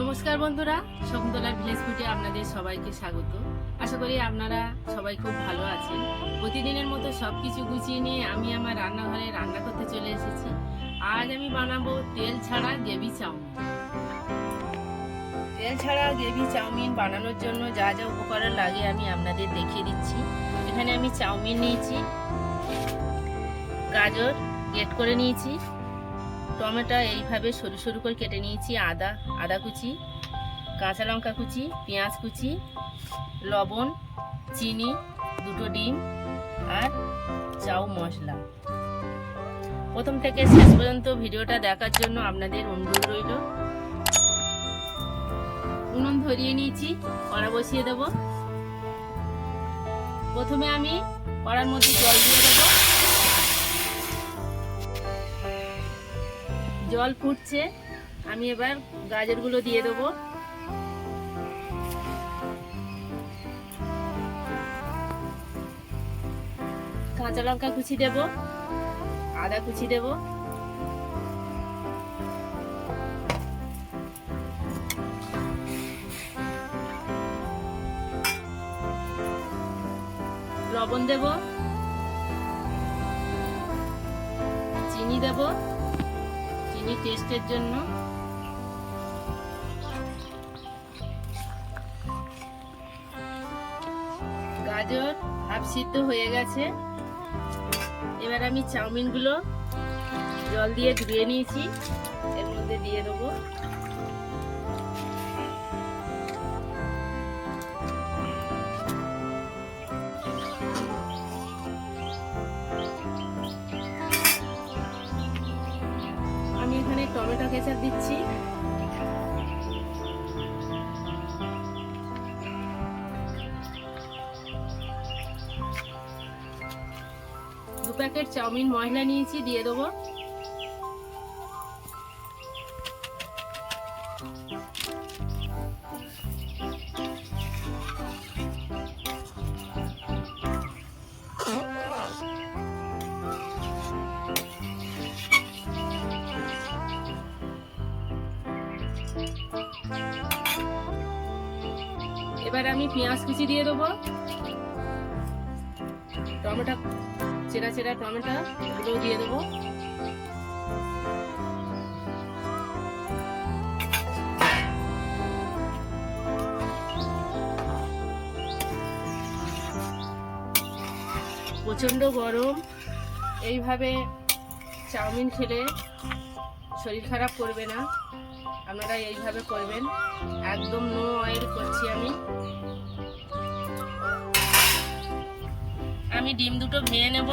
নমস্কার বন্ধুরা শকুন্তলা ভিলেজ ফুটে আপনাদের সবাইকে স্বাগত। আশা করি আপনারা সবাই খুব ভালো আছেন। প্রতিদিনের মতো সব কিছু গুছিয়ে নিয়ে আমি আমার রান্নাঘরে রান্না করতে চলে এসেছি। আজ আমি বানাবো তেল ছাড়া গেভি চাউমিন। তেল ছাড়া গেভি চাউমিন বানানোর জন্য যা যা উপকরণ লাগে আমি আপনাদের দেখিয়ে দিচ্ছি। এখানে আমি চাউমিন নিয়েছি, গাজর গেট করে নিয়েছি টমেটো এইভাবে সরু সরু করে কেটে নিয়েছি, আদা আদা কুচি, কাঁচা লঙ্কা কুচি, পেঁয়াজ কুচি, লবণ, চিনি, দুটো ডিম আর চাউ মশলা। প্রথম থেকে শেষ পর্যন্ত ভিডিওটা দেখার জন্য আপনাদের অনুরোধ রইল। উনুন ধরিয়ে নিয়েছি, কড়া বসিয়ে দেব। প্রথমে আমি কড়ার মধ্যে জল দিয়ে দেবো। জল ফুটছে। আমি এবার গাজরগুলো দিয়ে দেবো। কাঁচা লঙ্কা কুচি দেব, আদা কুচি দেব। লবণ দেব। চিনি দেবো। চিনি টেস্টের জন্য। গাজর হাফ সিদ্ধ হয়ে গেছে। এবার আমি চাউমিনগুলো জল দিয়ে ধুয়ে নিয়েছি। এর মধ্যে দিয়ে দেবো। টমেটো কেচাপ দিচ্ছি। দু প্যাকেট চাউমিন মশলা নিয়েছি দিয়ে দেবো। এবার আমি পেঁয়াজ কুচি দিয়ে দেবো। টমেটো, চেরা চেরা টমেটো এগুলো দিয়ে দেবো। প্রচণ্ড গরম। এইভাবে চাউমিন খেলে শরীর খারাপ করবে না। আপনারা এইভাবে করবেন। একদম নো অয়েল করছি আমি। আমি ডিম দুটো ভেঙে নেব।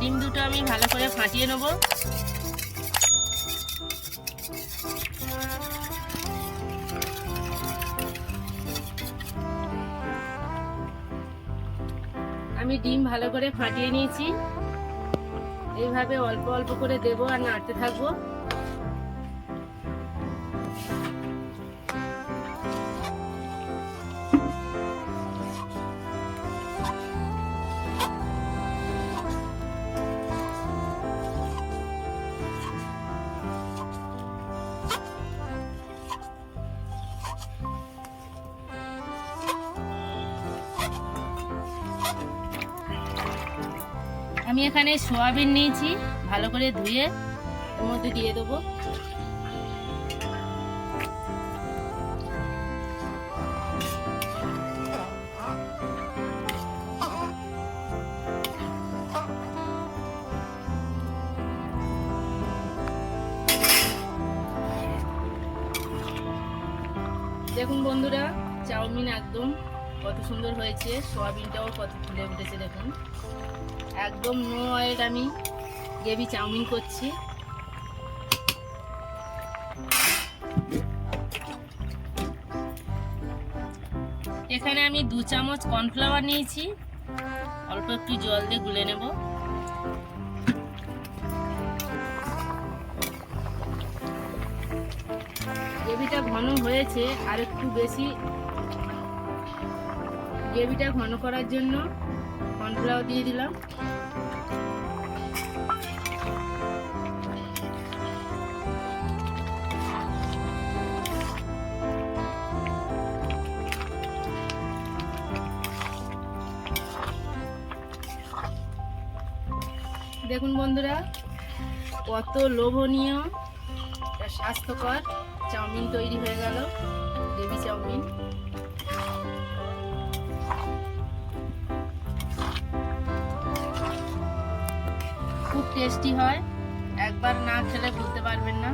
ডিম দুটো আমি ভালো করে ফাটিয়ে নেব। আমি ডিম ভালো করে ফাটিয়ে নিয়েছি। এইভাবে অল্প অল্প করে দেবো আর নাড়তে থাকব। আমি এখানে সোয়াবিন নিয়েছি ভালো করে ধুয়ে মধ্যে দিয়ে দেবো। দেখুন বন্ধুরা চাউমিন একদম কত সুন্দর হয়েছে, সোয়াবিনটাও কত ফুলে উঠেছে দেখুন। একদম নো অয়েল আমি গ্রেভি চাউমিন করছি। এখানে আমি দু চামচ কর্নফ্লাওয়ার নিয়েছি, অল্প একটু জল দিয়ে গুলে নেব। গ্রেভিটা ঘন হয়েছে, আর একটু বেশি গ্রেভিটা ঘন করার জন্য কর্নফ্লাওয়ার দিয়ে দিলাম। দেখুন বন্ধুরা, কত লোভনীয় স্বাস্থ্যকর চাউমিন তৈরি হয়ে গেল বেবি চাউমিন। টেস্টি হয়। একবার না খেলে বলতে পারবেন না।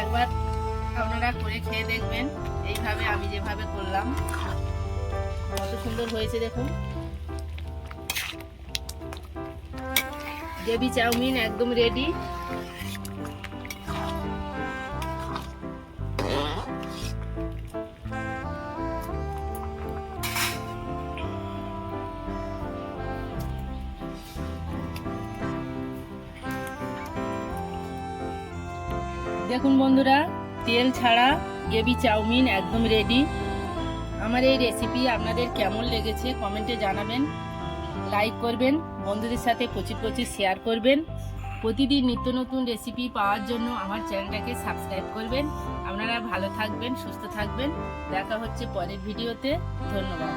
একবার আপনারা করে খেয়ে দেখবেন। এইভাবে আমি যেভাবে করলাম। কত সুন্দর হয়েছে দেখুন। দেবী চাউমিন একদম রেডি দেখুন বন্ধুরা, তেল ছাড়া গেবি চাউমিন একদম রেডি আমার এই রেসিপি আপনাদের কেমন লেগেছে কমেন্টে জানাবেন। লাইক করবেন, বন্ধুদের সাথে প্রচুর প্রচুর শেয়ার করবেন। প্রতিদিন নিত্য নতুন রেসিপি পাওয়ার জন্য আমার চ্যানেলটাকে সাবস্ক্রাইব করবেন। আপনারা ভালো থাকবেন, সুস্থ থাকবেন। দেখা হচ্ছে পরের ভিডিওতে ধন্যবাদ।